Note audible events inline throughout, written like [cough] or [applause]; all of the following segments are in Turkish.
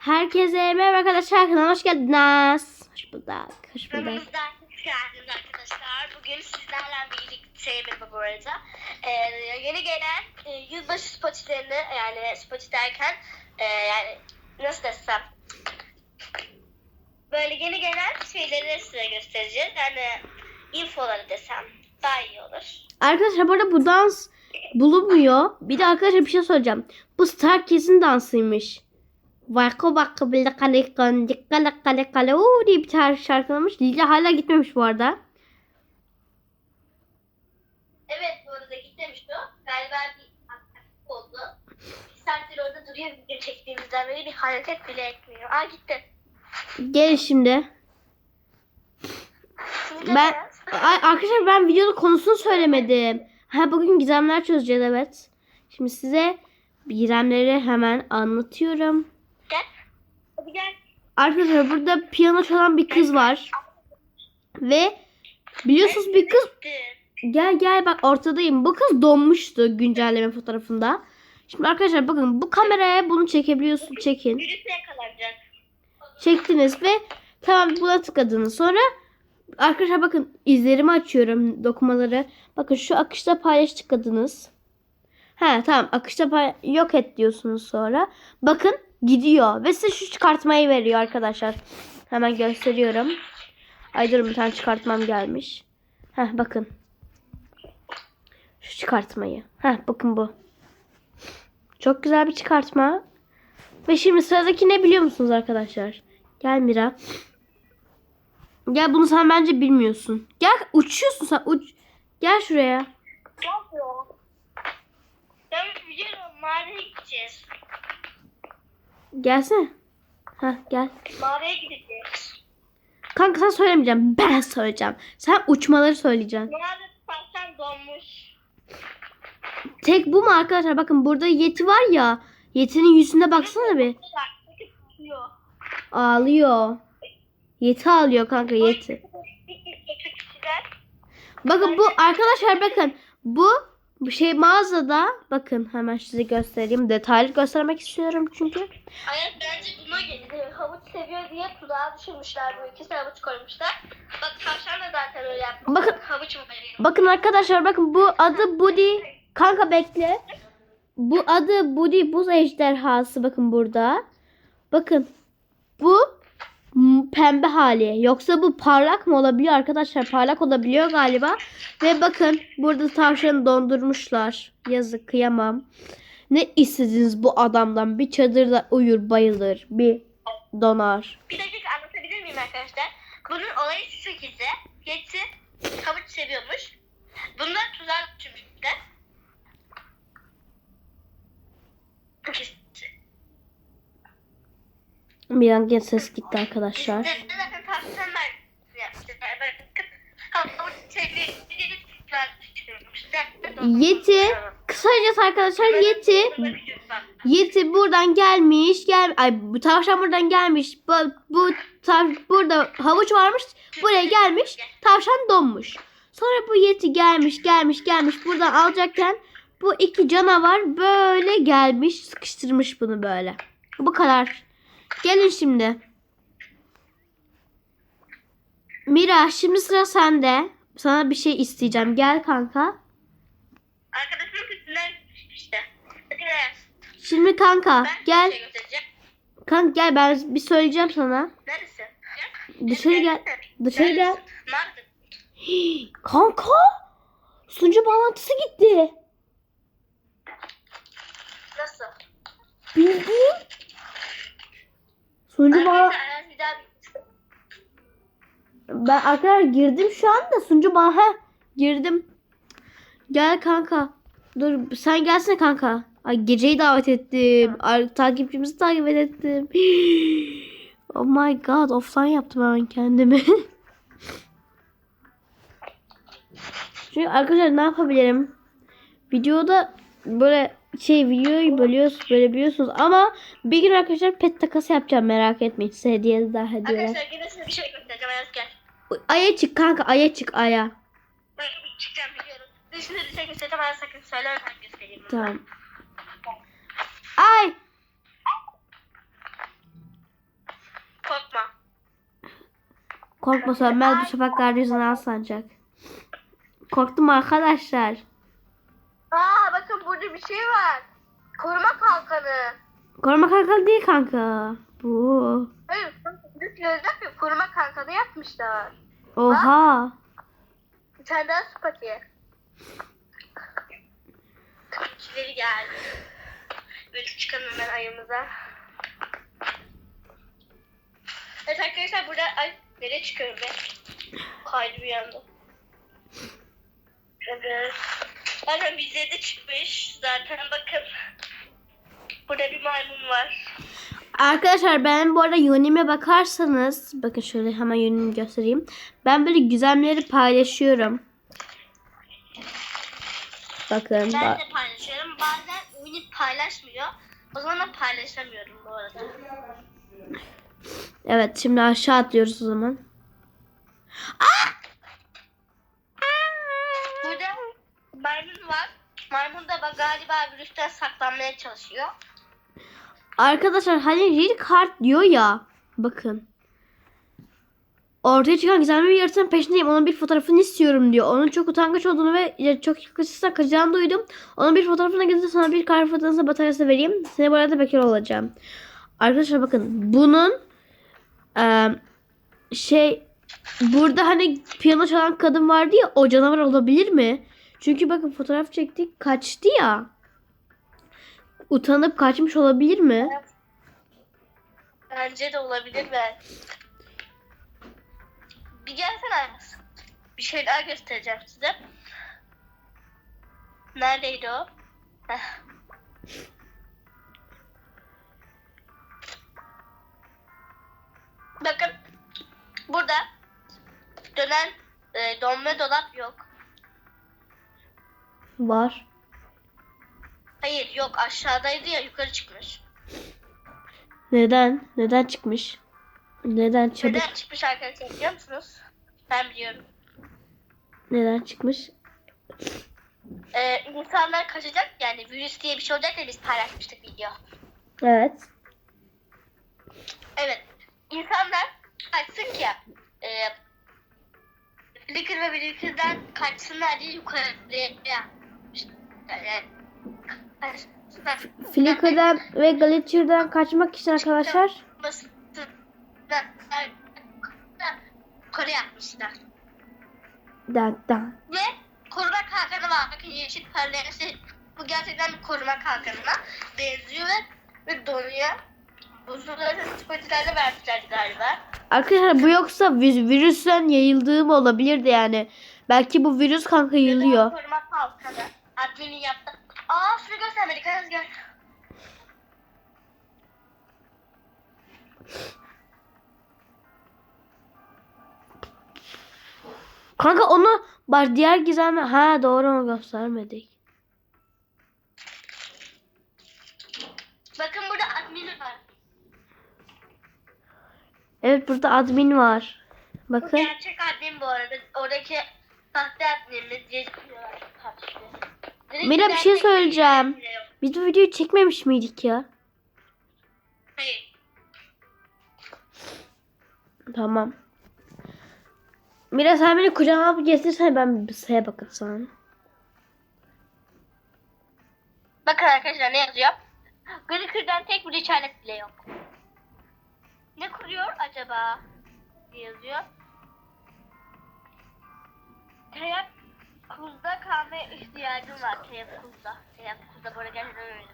Herkese merhaba arkadaşlar kanalıma hoş geldiniz. Hoş bulduk. Hoş bulduk. Hoş geldiniz arkadaşlar. Bugün sizlerle birlikte merhaba bu arada. Ee, yeni gelen e, yılbaşı spotlarını yani spot derken e, yani nasıl desem böyle yeni gelen şeyleri size göstereceğiz. Yani infoları desem daha iyi olur. Arkadaşlar bu arada bu dans bulunmuyor. Bir de arkadaşlar bir şey söyleyeceğim. Bu Star Kids'in dansıymış. Vako vako bile kale kale kale kale kale uuu diye bir tane şarkılamış. Lila hala gitmemiş bu arada. Evet bu arada gitmemiş o. Galiba bir aksilik oldu. Bir saattir orada duruyor video çektiğimizden beri bir hareket bile etmiyor. Aa gitti. Gelin şimdi. Şimdi Ben arkadaşlar ben videonun konusunu söylemedim. Ha bugün gizemler çözeceğiz evet. Şimdi size gizemleri hemen anlatıyorum. Gel. Hadi gel. Arkadaşlar burada piyano çalan bir kız var. Ve biliyorsunuz bir kız gel gel bak ortadayım. Bu kız donmuştu güncelleme fotoğrafında. Şimdi arkadaşlar bakın bu kameraya bunu çekebiliyorsun. Çekin. Virüse yakalanacak. Çektiniz ve tamam buna tıkladınız. Sonra arkadaşlar bakın izlerimi açıyorum dokumaları. Bakın şu akışta paylaş tıkladınız. He tamam akışta pay- yok et diyorsunuz sonra. Bakın gidiyor ve size şu çıkartmayı veriyor arkadaşlar. Hemen gösteriyorum. Ay durun bir tane çıkartmam gelmiş. Heh bakın. Şu çıkartmayı. Heh bakın bu. Çok güzel bir çıkartma. Ve şimdi sıradaki ne biliyor musunuz arkadaşlar? Gel Mira. Gel bunu sen bence bilmiyorsun. Gel uçuyorsun sen uç. Gel şuraya. Ne yapıyor? Ben biliyorum mağaraya gideceğiz. Gelsene. Heh gel. Mağaraya gideceğiz. Kanka sen söylemeyeceğim. Ben söyleyeceğim. Sen uçmaları söyleyeceksin. Mağarada tavşan donmuş. Tek bu mu arkadaşlar? Bakın burada Yeti var ya. Yeti'nin yüzüne baksana bir. Ağlıyor. Yeti ağlıyor kanka Yeti. Bakın bu arkadaşlar bakın. Bu bu şey mağazada bakın hemen size göstereyim. Detaylı göstermek istiyorum çünkü. Hayat bence buna geldi. Havuç seviyor diye tuzağa düşürmüşler bu ikisi havuç koymuşlar. Bak tavşan da zaten öyle yapmış. Bakın. Havuç mu veriyor? Bakın arkadaşlar bakın bu adı Buddy. Kanka bekle. Bu adı Buddy buz ejderhası bakın burada. Bakın bu pembe hali. Yoksa bu parlak mı olabiliyor arkadaşlar? Parlak olabiliyor galiba. Ve bakın burada tavşanı dondurmuşlar. Yazık kıyamam. Ne istediniz bu adamdan? Bir çadırda uyur bayılır. Bir donar. Bir dakika anlatabilir miyim arkadaşlar? Bunun olayı şu şekilde. Yeti havuç seviyormuş. Bunlar tuzağa düşürmüşler. Bir an gene ses gitti arkadaşlar. Yeti kısacası arkadaşlar Yeti. Yeti buradan gelmiş gel ay bu tavşan buradan gelmiş. Bu, bu tav- burada havuç varmış buraya gelmiş tavşan donmuş. Sonra bu Yeti gelmiş gelmiş gelmiş. Buradan alacakken bu iki canavar böyle gelmiş sıkıştırmış bunu böyle. Bu kadar gelin şimdi Mira şimdi sıra sende sana bir şey isteyeceğim gel kanka Arkadaşımın üstünden işte. Şimdi kanka Ben gel şey. Kanka gel ben bir söyleyeceğim sana. Neresi? Dışarı gel. Dışarı gel. Nerede? Kanka. Sunucu bağlantısı gitti. Nasıl? Bildiğin. Sunucu daha ben arkadaşlar girdim şu anda sunucu bağ ha girdim. Gel kanka. Dur sen gelsene kanka. Ay geceyi davet ettim. Ay, takipçimizi takip ettim. [gasps] Oh my god offline yaptım hemen kendimi. [laughs] Çünkü arkadaşlar ne yapabilirim? Videoda böyle şey videoyu bölüyoruz böyle biliyorsunuz ama bir gün arkadaşlar pet takası yapacağım merak etmeyin size hediye daha hediye. Arkadaşlar yine size bir şey göstereceğim Ayaz gel. Aya çık kanka aya çık aya. Ben çıkacağım biliyorum. Size bir şey göstereceğim Ayaz sakın söyleme ben göstereyim. Tamam. Ay. Korkma. Korkma sönmez bu şafaklar yüzünden sancak. Korktum arkadaşlar. Aa bakın burada bir şey var. Koruma kalkanı. Koruma kalkan değil kanka. Bu. Hayır, lezzet bir koruma kalkanı yapmışlar. Oha. Bir tane daha spati. Kişileri geldi. Böyle çıkalım hemen ayımıza. Evet arkadaşlar burada ay nereye çıkıyorum ben? Kaydı bir anda. Evet. Zaten bizde de çıkmış. Zaten bakın. Burada bir maymun var. Arkadaşlar ben bu arada yönüme bakarsanız bakın şöyle hemen yönümü göstereyim. Ben böyle güzelleri paylaşıyorum. Bakın. Ben de paylaşıyorum. Bazen oyunu paylaşmıyor. O zaman da paylaşamıyorum bu arada. Evet şimdi aşağı atlıyoruz o zaman. Burada var. Maymun da bak galiba virüsten saklanmaya çalışıyor. Arkadaşlar hani real card diyor ya. Bakın. Ortaya çıkan gizemli bir yaratığın peşindeyim. Onun bir fotoğrafını istiyorum diyor. Onun çok utangaç olduğunu ve çok yaklaşırsa kaçacağını duydum. Onun bir fotoğrafına gidip sana bir kar fotoğrafı bataryası vereyim. Seni bu arada bekar olacağım. Arkadaşlar bakın bunun eee, şey burada hani piyano çalan kadın vardı ya o canavar olabilir mi? Çünkü bakın fotoğraf çektik kaçtı ya. Utanıp kaçmış olabilir mi? Bence de olabilir ben. Bir gelsene. Bir şeyler göstereceğim size. Neredeydi o? Bakın burada dönen e, donma dolap yok. Var. Hayır yok aşağıdaydı ya yukarı çıkmış. Neden? Neden çıkmış? Neden çabuk? Neden çıkmış arkadaşlar biliyor musunuz? Ben biliyorum. Neden çıkmış? Ee, insanlar kaçacak yani virüs diye bir şey olacak ya biz paylaşmıştık video. Evet. Evet. İnsanlar kaçsın ki e, Flickr ve Flickr'den kaçsınlar diye yukarıya. Flickr'dan ve Glitcher'dan kaçmak için arkadaşlar Yukarı yapmışlar. dan dan. Ve koruma kalkanı var. Bakın yeşil parlayan şey. Bu gerçekten bir koruma kalkanına benziyor ve, ve donuyor. Buzulları spotilerle vermişler galiba. Arkadaşlar bu yoksa vi- virüsten yayıldığı mı olabilirdi yani. Belki bu virüs kanka yayılıyor. Koruma kalkanı. Adminin yaptı. Aa şunu göstermedik. Hadi gel. Kanka onu bak diğer gizemli ha doğru onu göstermedik. Bakın burada admini var. Evet burada admin var. Bu Bakın. gerçek admin bu arada. Oradaki sahte adminimiz yazıyorlar. Mira bir şey söyleyeceğim. Biz bu videoyu çekmemiş miydik ya? Hayır. Tamam. Mira sen beni kucağına alıp gezdirsen ben bir şeye bakasam. Bakın arkadaşlar ne yazıyor? Glicker'dan tek bir işaret bile yok. Ne kuruyor acaba? diye yazıyor. Teyakkuzda kalmaya ihtiyacım var. Teyakkuzda. Teyakkuzda böyle gerçekten şey.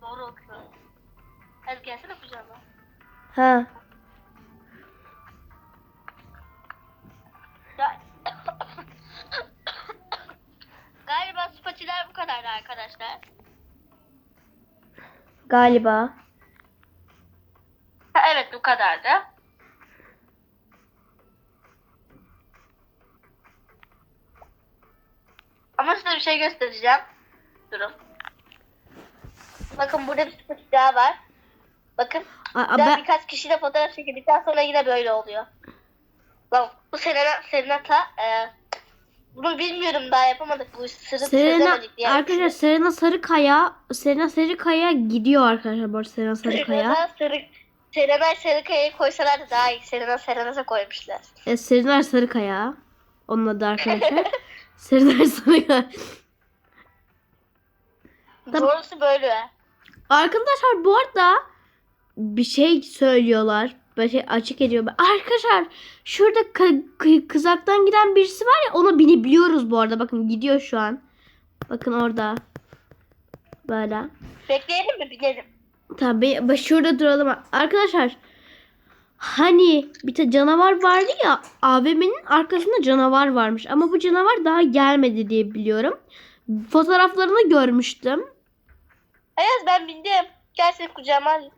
Doğru okuyorum. Hadi gelsene kucağıma. Ha. [coughs] Galiba spatiler bu kadardı arkadaşlar. Galiba. Ha, evet bu kadardı. Ama size bir şey göstereceğim. Durun. Bakın burada bir spati daha var. Bakın. Aa, Daha ben, birkaç kişiyle fotoğraf çekildikten sonra yine böyle oluyor. Bak bu Serena, Serenata e, bunu bilmiyorum daha yapamadık bu sırrı Serena diye. arkadaşlar Serena Sarıkaya Serena Sarıkaya gidiyor arkadaşlar bu arada Serena Sarıkaya. Serena Sarı, Sarıkaya'yı koysalar da daha iyi. Serenay Serenaz'a koymuşlar. E, Serenay Sarıkaya. Onun adı arkadaşlar. [laughs] Sarıkaya. Tabii. Doğrusu böyle. Arkadaşlar bu arada bir şey söylüyorlar. Böyle şey açık ediyor. Arkadaşlar şurada kızaktan giden birisi var ya ona binebiliyoruz bu arada. Bakın gidiyor şu an. Bakın orada. Böyle. Bekleyelim mi? Binelim. Tabii şurada duralım. Arkadaşlar hani bir tane canavar vardı ya AVM'nin arkasında canavar varmış. Ama bu canavar daha gelmedi diye biliyorum. Fotoğraflarını görmüştüm. Ayaz ben bindim. Gel seni kucağıma alayım.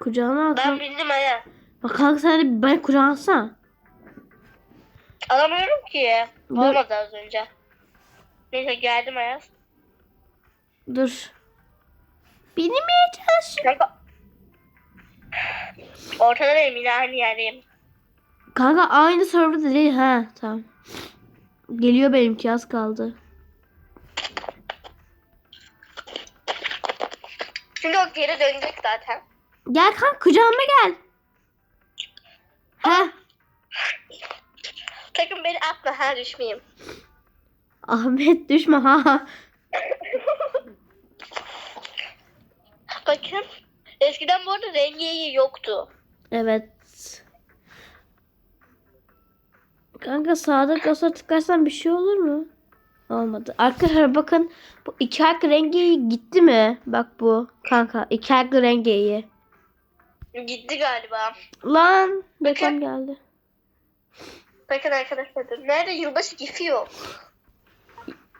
Kucağına al. Ben bindim Ayaz. Bak kanka sen de ben kucağına alsana. Alamıyorum ki. Dur. Olmadı az önce. Neyse geldim Ayaz. Dur. Binmeye çalışıyorum. Kanka. Ortada benim yine aynı yerdeyim. Kanka aynı serverda değil ha tamam. Geliyor benimki az kaldı. Şimdi o geri dönecek zaten. Gel kanka kucağıma gel. Heh. Sakın beni atma ha düşmeyeyim. Ahmet düşme ha. Bakın. Eskiden bu arada rengi yoktu. Evet. Kanka sağda kasa tıklarsan bir şey olur mu? Olmadı. Arkadaşlar bakın bu iki harfli rengi gitti mi? Bak bu kanka iki harfli rengi. Gitti galiba. Lan reklam geldi. Bakın arkadaşlar. Nerede yılbaşı gifi yok.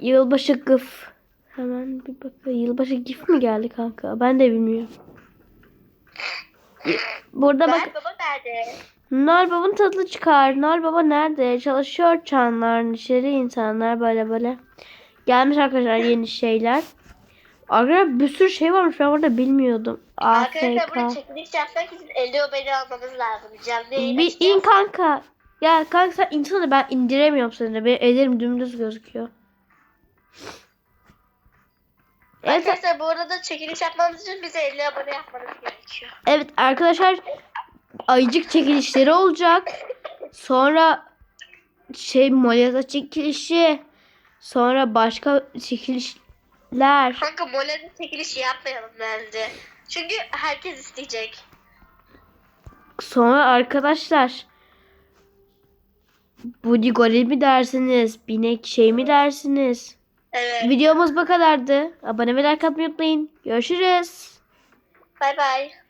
Yılbaşı gıf. Hemen bir bakayım. Yılbaşı gif mi geldi kanka? Ben de bilmiyorum. Burada bak. Ben baba nerede? Noel Baba'nın tadı çıkar. Noel Baba nerede? Çalışıyor çanlar, neşeli insanlar böyle böyle. Gelmiş arkadaşlar yeni şeyler. Arkadaşlar bir sürü şey varmış ben burada bilmiyordum. Arkadaşlar burada çekiliş yapsak için 50 obeli almamız lazım. Canlı yayın Bir in kanka. Ya kanka sen insana ben indiremiyorum seni. Benim ellerim dümdüz gözüküyor. Evet, Arkadaşlar bu arada çekiliş yapmamız için bize 50 abone yapmanız gerekiyor. evet arkadaşlar ayıcık çekilişleri olacak. Sonra şey moleza çekilişi. Sonra başka çekilişler. Kanka molada çekilişi yapmayalım bence. Çünkü herkes isteyecek. Sonra arkadaşlar Budi goril mi dersiniz? Binek şey mi dersiniz? Evet. Videomuz bu kadardı. Abone ve like atmayı unutmayın. Görüşürüz. Bay bay.